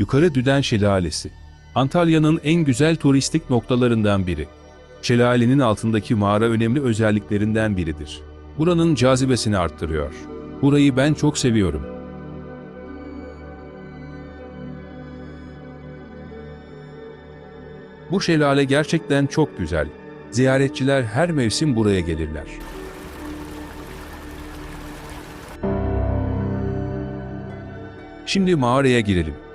Yukarı Düden Şelalesi. Antalya'nın en güzel turistik noktalarından biri. Şelalenin altındaki mağara önemli özelliklerinden biridir. Buranın cazibesini arttırıyor. Burayı ben çok seviyorum. Bu şelale gerçekten çok güzel. Ziyaretçiler her mevsim buraya gelirler. Şimdi mağaraya girelim.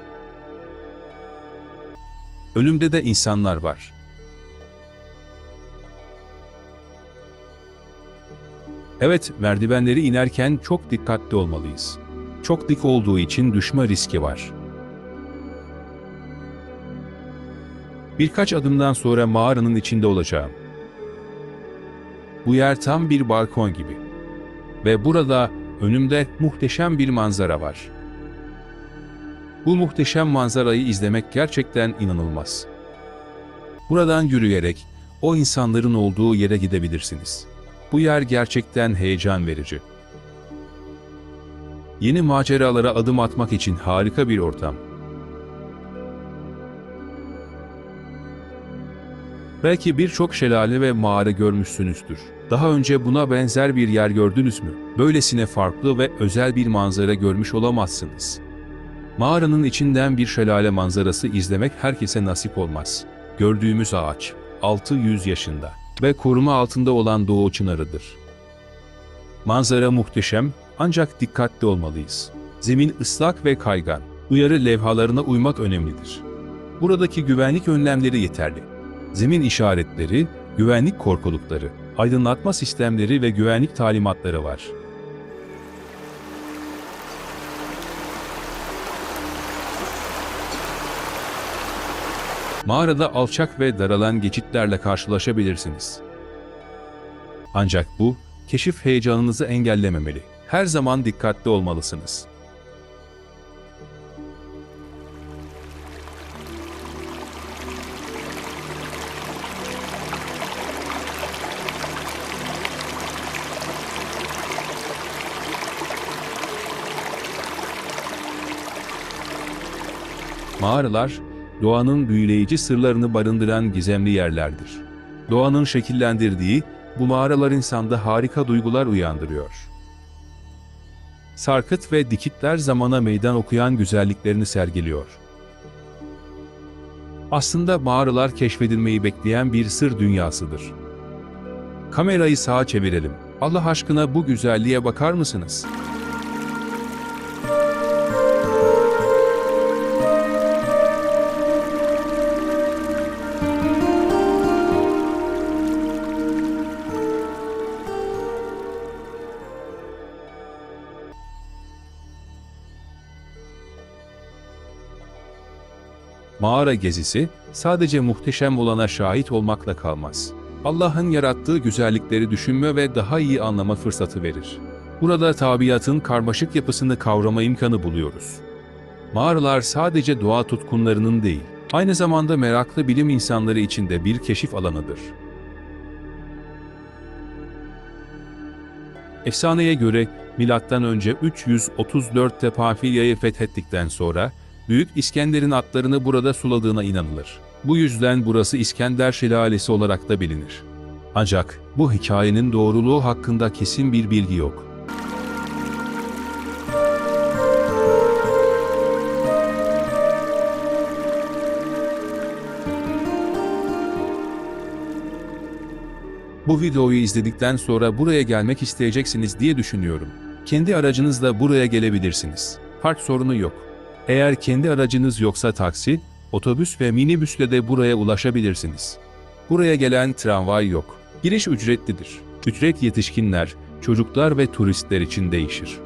Önümde de insanlar var. Evet, merdivenleri inerken çok dikkatli olmalıyız. Çok dik olduğu için düşme riski var. Birkaç adımdan sonra mağaranın içinde olacağım. Bu yer tam bir balkon gibi. Ve burada önümde muhteşem bir manzara var. Bu muhteşem manzarayı izlemek gerçekten inanılmaz. Buradan yürüyerek o insanların olduğu yere gidebilirsiniz. Bu yer gerçekten heyecan verici. Yeni maceralara adım atmak için harika bir ortam. Belki birçok şelale ve mağara görmüşsünüzdür. Daha önce buna benzer bir yer gördünüz mü? Böylesine farklı ve özel bir manzara görmüş olamazsınız. Mağaranın içinden bir şelale manzarası izlemek herkese nasip olmaz. Gördüğümüz ağaç 600 yaşında ve koruma altında olan Doğu Çınarı'dır. Manzara muhteşem ancak dikkatli olmalıyız. Zemin ıslak ve kaygan. Uyarı levhalarına uymak önemlidir. Buradaki güvenlik önlemleri yeterli. Zemin işaretleri, güvenlik korkulukları, aydınlatma sistemleri ve güvenlik talimatları var. Mağarada alçak ve daralan geçitlerle karşılaşabilirsiniz. Ancak bu, keşif heyecanınızı engellememeli. Her zaman dikkatli olmalısınız. Mağaralar, doğanın büyüleyici sırlarını barındıran gizemli yerlerdir. Doğanın şekillendirdiği bu mağaralar insanda harika duygular uyandırıyor. Sarkıt ve dikitler zamana meydan okuyan güzelliklerini sergiliyor. Aslında mağaralar keşfedilmeyi bekleyen bir sır dünyasıdır. Kamerayı sağa çevirelim. Allah aşkına bu güzelliğe bakar mısınız? Mağara gezisi sadece muhteşem olana şahit olmakla kalmaz. Allah'ın yarattığı güzellikleri düşünme ve daha iyi anlama fırsatı verir. Burada tabiatın karmaşık yapısını kavrama imkanı buluyoruz. Mağaralar sadece doğa tutkunlarının değil, aynı zamanda meraklı bilim insanları için de bir keşif alanıdır. Efsaneye göre M.Ö. 334'te Pafilya'yı fethettikten sonra Büyük İskender'in atlarını burada suladığına inanılır. Bu yüzden burası İskender Şelalesi olarak da bilinir. Ancak bu hikayenin doğruluğu hakkında kesin bir bilgi yok. Bu videoyu izledikten sonra buraya gelmek isteyeceksiniz diye düşünüyorum. Kendi aracınızla buraya gelebilirsiniz. Park sorunu yok. Eğer kendi aracınız yoksa taksi, otobüs ve minibüsle de buraya ulaşabilirsiniz. Buraya gelen tramvay yok. Giriş ücretlidir. Ücret yetişkinler, çocuklar ve turistler için değişir.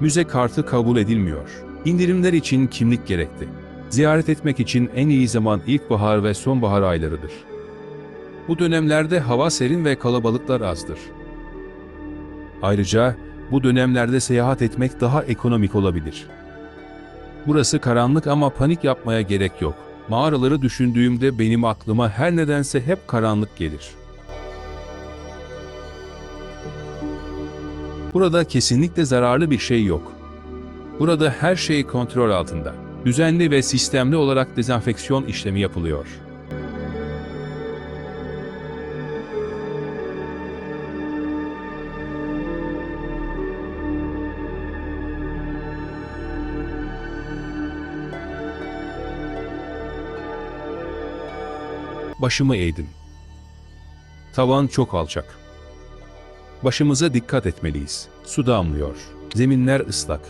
Müze kartı kabul edilmiyor. İndirimler için kimlik gerekli. Ziyaret etmek için en iyi zaman ilkbahar ve sonbahar aylarıdır. Bu dönemlerde hava serin ve kalabalıklar azdır. Ayrıca bu dönemlerde seyahat etmek daha ekonomik olabilir. Burası karanlık ama panik yapmaya gerek yok. Mağaraları düşündüğümde benim aklıma her nedense hep karanlık gelir. Burada kesinlikle zararlı bir şey yok. Burada her şey kontrol altında. Düzenli ve sistemli olarak dezenfeksiyon işlemi yapılıyor. Başımı eğdim. Tavan çok alçak. Başımıza dikkat etmeliyiz. Su damlıyor. Zeminler ıslak.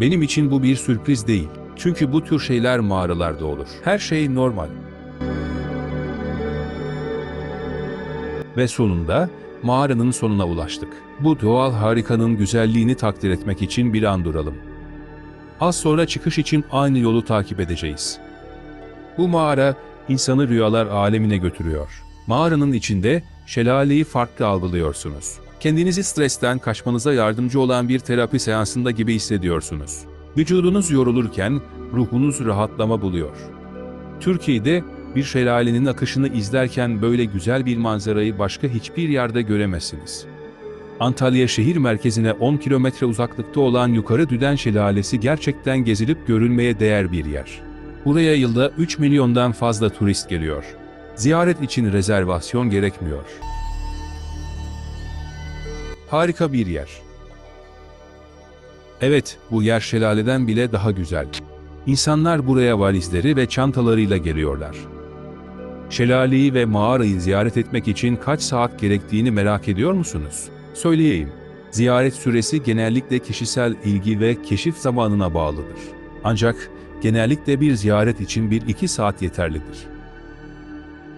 Benim için bu bir sürpriz değil. Çünkü bu tür şeyler mağaralarda olur. Her şey normal. Ve sonunda mağaranın sonuna ulaştık. Bu doğal harikanın güzelliğini takdir etmek için bir an duralım. Az sonra çıkış için aynı yolu takip edeceğiz. Bu mağara insanı rüyalar alemine götürüyor. Mağaranın içinde şelaleyi farklı algılıyorsunuz. Kendinizi stresten kaçmanıza yardımcı olan bir terapi seansında gibi hissediyorsunuz. Vücudunuz yorulurken ruhunuz rahatlama buluyor. Türkiye'de bir şelalenin akışını izlerken böyle güzel bir manzarayı başka hiçbir yerde göremezsiniz. Antalya şehir merkezine 10 kilometre uzaklıkta olan Yukarı Düden Şelalesi gerçekten gezilip görülmeye değer bir yer. Buraya yılda 3 milyondan fazla turist geliyor. Ziyaret için rezervasyon gerekmiyor. Harika bir yer. Evet, bu yer şelaleden bile daha güzel. İnsanlar buraya valizleri ve çantalarıyla geliyorlar. Şelaleyi ve mağarayı ziyaret etmek için kaç saat gerektiğini merak ediyor musunuz? Söyleyeyim. Ziyaret süresi genellikle kişisel ilgi ve keşif zamanına bağlıdır. Ancak genellikle bir ziyaret için 1-2 saat yeterlidir.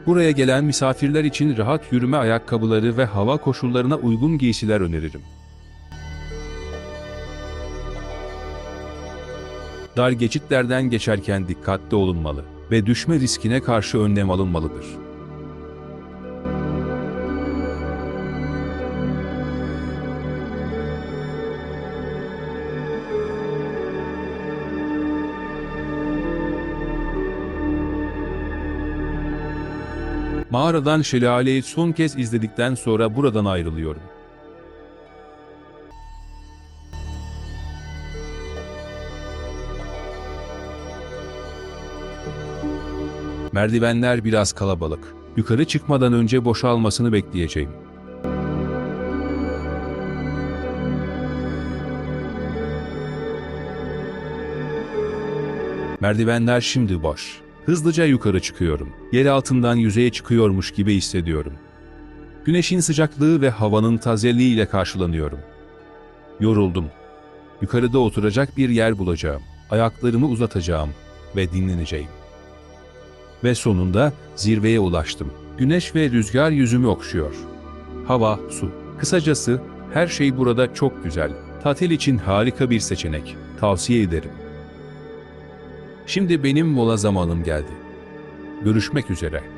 Buraya gelen misafirler için rahat yürüme ayakkabıları ve hava koşullarına uygun giysiler öneririm. Dar geçitlerden geçerken dikkatli olunmalı ve düşme riskine karşı önlem alınmalıdır. Mağaradan şelaleyi son kez izledikten sonra buradan ayrılıyorum. Merdivenler biraz kalabalık. Yukarı çıkmadan önce boşalmasını bekleyeceğim. Merdivenler şimdi boş. Hızlıca yukarı çıkıyorum. Yer altından yüzeye çıkıyormuş gibi hissediyorum. Güneşin sıcaklığı ve havanın tazeliğiyle karşılanıyorum. Yoruldum. Yukarıda oturacak bir yer bulacağım. Ayaklarımı uzatacağım ve dinleneceğim. Ve sonunda zirveye ulaştım. Güneş ve rüzgar yüzümü okşuyor. Hava, su. Kısacası her şey burada çok güzel. Tatil için harika bir seçenek. Tavsiye ederim. Şimdi benim mola zamanım geldi. Görüşmek üzere.